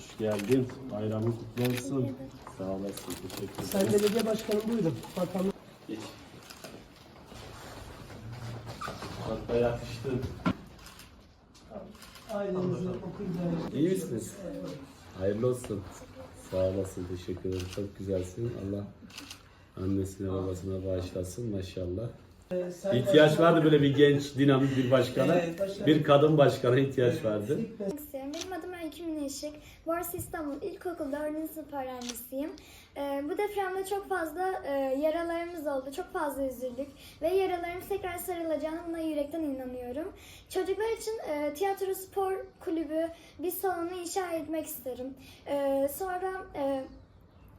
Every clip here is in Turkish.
Hoş geldin. Bayramın kutlu olsun. Sağ olasın. Teşekkür ederim. Belediye Başkanım buyurun. Bakalım. Geç. Hatta yakıştın. Ailenizi. İyi misiniz? Hayırlı olsun. Sağ olasın. Teşekkür ederim. Çok güzelsin. Allah annesine babasına bağışlasın maşallah. Ee, İhtiyaç vardı böyle bir genç, dinamik bir başkana. Evet. Bir kadın başkana ihtiyaç vardı. Benim adım Öykü Mineşik. Borsa İstanbul İlkokul 4. sınıf öğrencisiyim. Ee, bu depremde çok fazla e, yaralarımız oldu. Çok fazla üzüldük. Ve yaralarımız tekrar sarılacağına buna yürekten inanıyorum. Çocuklar için e, tiyatro spor kulübü bir salonu inşa etmek isterim. E, sonra... E,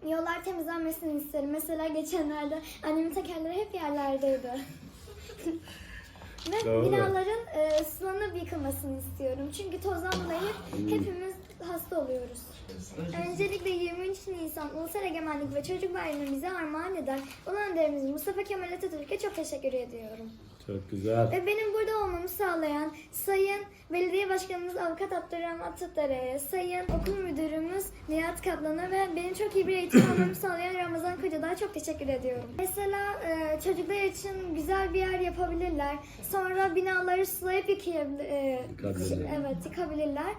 Yollar temizlenmesini isterim. Mesela geçenlerde annemin tekerleri hep yerlerdeydi. Ve Doğru. binaların e, sulanıp yıkılmasını istiyorum. Çünkü tozdan dolayı hepimiz hasta oluyoruz. Öncelikle 23 Nisan Ulusal Egemenlik ve Çocuk Bayramımızı armağan eden Ulu Önderimiz Mustafa Kemal Atatürk'e çok teşekkür ediyorum. Çok güzel. Ve benim burada olmamı sağlayan Sayın Belediye Başkanımız Avukat Abdurrahman Atatürk'e, Sayın Okul Müdürümüz Nihat Kaplan'a ve benim çok iyi bir eğitim almamı sağlayan Ramazan Kocadağ'a çok teşekkür ediyorum. Mesela e, çocuklar için güzel bir yer yapabilirler. Sonra binaları sulayıp yıkayabilir, e, Yıkabilirler. evet yıkabilirler.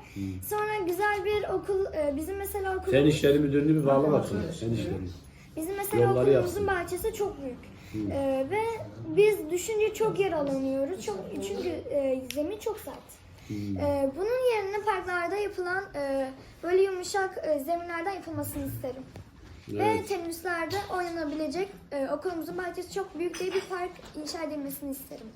Sonra güzel bir okul, e, bizim mesela okulumuz... Fen işleri müdürünü bir bağla. Fen işleri. Bizim mesela Yolları okulumuzun yapsın. bahçesi çok büyük. Ee, ve biz düşünce çok yer alamıyoruz. Çok, çünkü e, zemin çok sert. Ee, bunun yerine parklarda yapılan e, böyle yumuşak e, zeminlerden yapılmasını isterim. Ve Evet. tenüslerde oynanabilecek e, okulumuzun bahçesi çok büyük diye bir park inşa edilmesini isterim.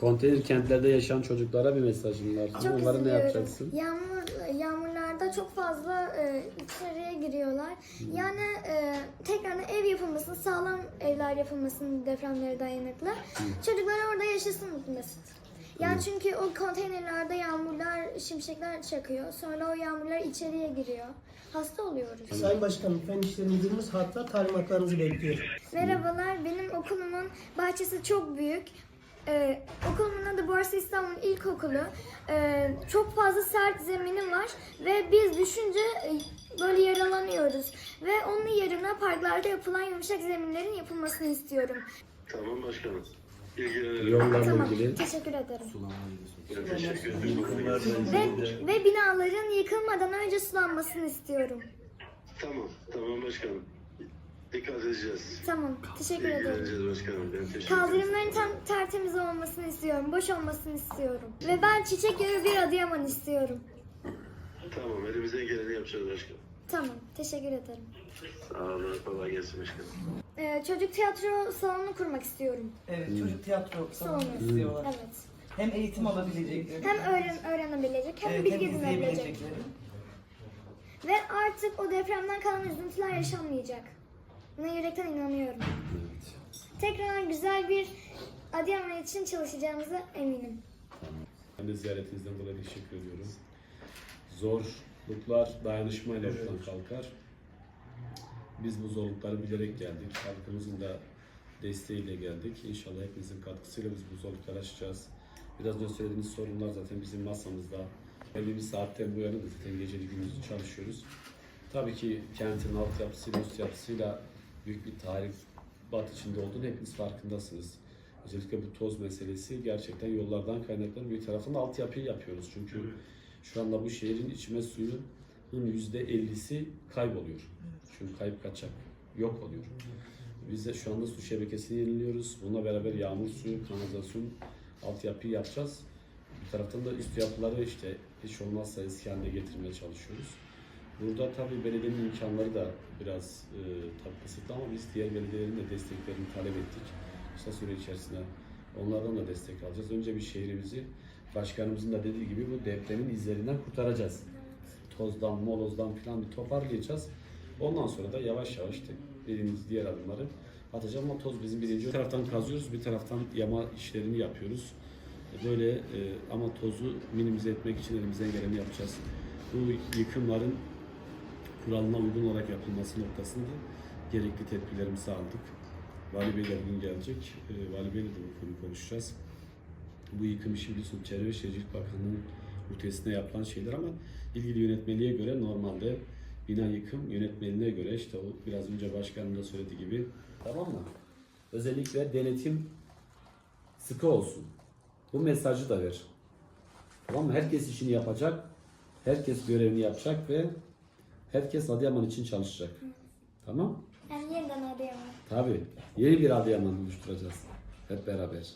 Konteyner kentlerde yaşayan çocuklara bir mesajın var. Çok Onları ne üzülüyorum. yapacaksın? Yağmur yağmurlarda çok fazla e, içeriye giriyorlar. Yani e, tekrardan ev yapılmasını, sağlam evler yapılmasını depremlere dayanıklı. Çocuklar orada yaşasın mesut. Yani çünkü o konteynerlerde yağmurlar, şimşekler çakıyor. Sonra o yağmurlar içeriye giriyor. Hasta oluyoruz. Sayın Başkanım, Fen İşleri Müdürümüz hatta talimatlarınızı bekliyor. Merhabalar, benim okulumun bahçesi çok büyük. Ee, okulumun adı Borsa İstanbul İlkokulu. Ee, çok fazla sert zemini var ve biz düşünce e, böyle yaralanıyoruz. Ve onun yerine parklarda yapılan yumuşak zeminlerin yapılmasını istiyorum. Tamam başkanım. Yollarla Tamam, ilgili. teşekkür ederim. Teşekkür ederim. Ve, ve binaların yıkılmadan önce sulanmasını istiyorum. Tamam, tamam başkanım. Dikkat edeceğiz. Tamam, teşekkür ederim. İlgileneceğiz başkanım. Ben teşekkür ederim. Kaldırımların tam tertemiz olmasını istiyorum, boş olmasını istiyorum. Ve ben çiçek gibi bir Adıyaman istiyorum. Tamam, elimizden geleni yapacağız başkanım. Tamam, teşekkür ederim. Sağ olun, kolay gelsin başkanım. Ee, çocuk tiyatro salonu kurmak istiyorum. Evet, çocuk tiyatro salonu Salonu. istiyorlar. Evet. Hem eğitim alabilecekleri, Hem öğren öğrenebilecek hem evet, bilgi hem edinebilecek. izleyebilecekleri. Ve artık o depremden kalan üzüntüler yaşanmayacak. Buna yürekten inanıyorum. Tekrar güzel bir Adıyaman için çalışacağımıza eminim. Ben de ziyaretinizden dolayı teşekkür ediyorum. Zorluklar dayanışmayla ortadan kalkar. Biz bu zorlukları bilerek geldik. Halkımızın da desteğiyle geldik. İnşallah hepinizin katkısıyla biz bu zorlukları aşacağız. Biraz önce söylediğiniz sorunlar zaten bizim masamızda. Belli bir saatten bu yana zaten geceli gündüzlü çalışıyoruz. Tabii ki kentin altyapısıyla, üst yapısıyla büyük bir tahribat içinde olduğunu hepiniz farkındasınız. Özellikle bu toz meselesi gerçekten yollardan kaynaklanan bir tarafında altyapıyı yapıyoruz. Çünkü şu anda bu şehrin içme suyunun %50'si kayboluyor. Çünkü kayıp kaçak yok oluyor. Biz de şu anda su şebekesini yeniliyoruz. Bununla beraber yağmur suyu, kanalizasyon altyapıyı yapacağız. Bir taraftan da üst yapıları işte hiç olmazsa eski haline getirmeye çalışıyoruz. Burada tabii belediyenin imkanları da biraz e, tabii kısıtlı ama biz diğer belediyelerin de desteklerini talep ettik. Kısa süre içerisinde onlardan da destek alacağız. Önce bir şehrimizi başkanımızın da dediği gibi bu depremin izlerinden kurtaracağız. Tozdan, molozdan falan bir toparlayacağız. Ondan sonra da yavaş yavaş dediğimiz diğer adımları atacağız ama toz bizim birinci. Bir taraftan kazıyoruz, bir taraftan yama işlerini yapıyoruz. Böyle e, ama tozu minimize etmek için elimizden geleni yapacağız. Bu yıkımların kuralına uygun olarak yapılması noktasında gerekli tedbirlerimizi aldık. Vali Bey de bugün gelecek. E, Vali Bey'le de bu konuyu konuşacağız. Bu yıkım işi biliyorsun Çevre ve Şehircilik Bakanlığı'nın ötesinde yapılan şeyler ama ilgili yönetmeliğe göre normalde bina yıkım yönetmeliğine göre işte o biraz önce başkanım da söylediği gibi tamam mı? Özellikle denetim sıkı olsun. Bu mesajı da ver. Tamam mı? Herkes işini yapacak. Herkes görevini yapacak ve herkes Adıyaman için çalışacak. Tamam? Yani yeniden Adıyaman. Tabii. Yeni bir Adıyaman oluşturacağız. Hep beraber.